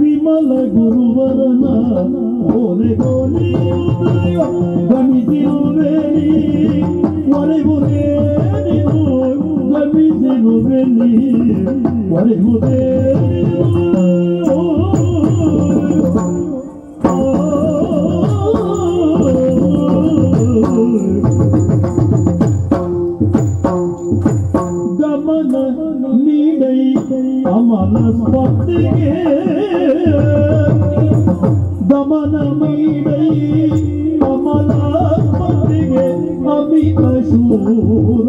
ವಿಮಲ ಗುರುವರನ ಓಲೆ ಗೋಲಿ ಗಮಿಸಿರುವೆನಿ ಒರೆಗುದೇ ನೀನು ಗಮಿಸಿರುವೆನಿ ಒರೆಗುದೇ ಮನ ನೀಡೈ ಅಮನ ಸ್ಪರ್ಧೆಗೆ ದಮನ ನೀಡೈ ಅಮನ ಸ್ಪರ್ಧೆಗೆ ಅಮಿತ ಶೂರ